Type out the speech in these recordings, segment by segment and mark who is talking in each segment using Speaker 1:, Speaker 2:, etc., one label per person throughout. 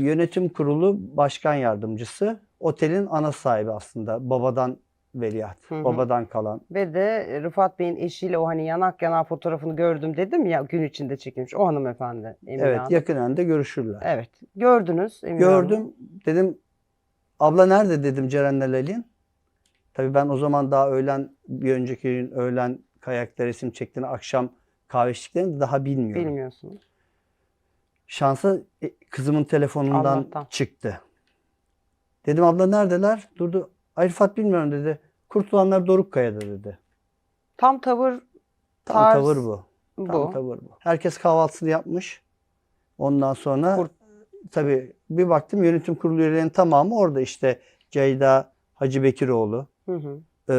Speaker 1: yönetim kurulu başkan yardımcısı. Otelin ana sahibi aslında. Babadan veliaht.
Speaker 2: Hı hı.
Speaker 1: Babadan kalan.
Speaker 2: Ve de Rıfat Bey'in eşiyle o hani yanak yana fotoğrafını gördüm dedim ya gün içinde çekilmiş. O hanımefendi Emine
Speaker 1: evet
Speaker 2: Hanım.
Speaker 1: yakinen de görüşürler.
Speaker 2: Evet. Gördünüz Emine Hanım.
Speaker 1: Gördüm. Dedim abla nerede dedim Ceren'le Lelin. Tabii ben o zaman daha öğlen bir önceki gün öğlen kayakta resim çektiğini akşam kahve içtiklerini daha bilmiyorum.
Speaker 2: Bilmiyorsunuz.
Speaker 1: Şansa e, kızımın telefonundan
Speaker 2: Allah'tan.
Speaker 1: çıktı. Dedim abla neredeler? Durdu. Ay Rıfat bilmiyorum dedi. Kurtulanlar Dorukkaya'da dedi.
Speaker 2: Tam tavır
Speaker 1: Tam
Speaker 2: Tarz
Speaker 1: tavır bu.
Speaker 2: bu.
Speaker 1: Tam tavır bu. Herkes kahvaltısını yapmış. Ondan sonra
Speaker 2: Kurt-
Speaker 1: tabii bir baktım yönetim kurulu üyelerinin tamamı orada işte Ceyda Hacı Bekiroğlu
Speaker 2: Hı hı.
Speaker 1: e,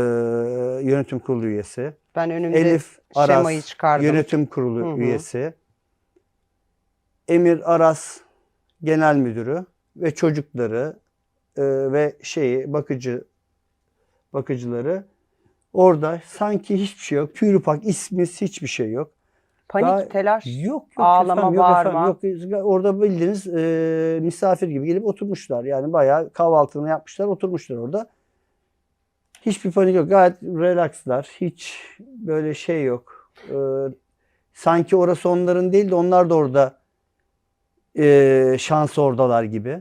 Speaker 1: yönetim kurulu üyesi.
Speaker 2: Ben önümde
Speaker 1: Elif Aras
Speaker 2: şemayı çıkardım.
Speaker 1: yönetim kurulu
Speaker 2: Hı hı.
Speaker 1: üyesi. Emir Aras genel müdürü ve çocukları e, ve şeyi bakıcı bakıcıları orada sanki hiçbir şey yok. Pürüpak ismiz hiçbir şey yok.
Speaker 2: Panik,
Speaker 1: Daha-
Speaker 2: telaş.
Speaker 1: Yok yok
Speaker 2: Ağlama,
Speaker 1: efendim, yok
Speaker 2: bağırma.
Speaker 1: efendim, yok. Orada bildiğiniz e, misafir gibi gelip oturmuşlar. Yani bayağı kahvaltını yapmışlar, oturmuşlar orada. Hiçbir panik yok. Gayet relaxlar. Hiç böyle şey yok. E, sanki orası onların değil de onlar da orada e, şans oradalar gibi.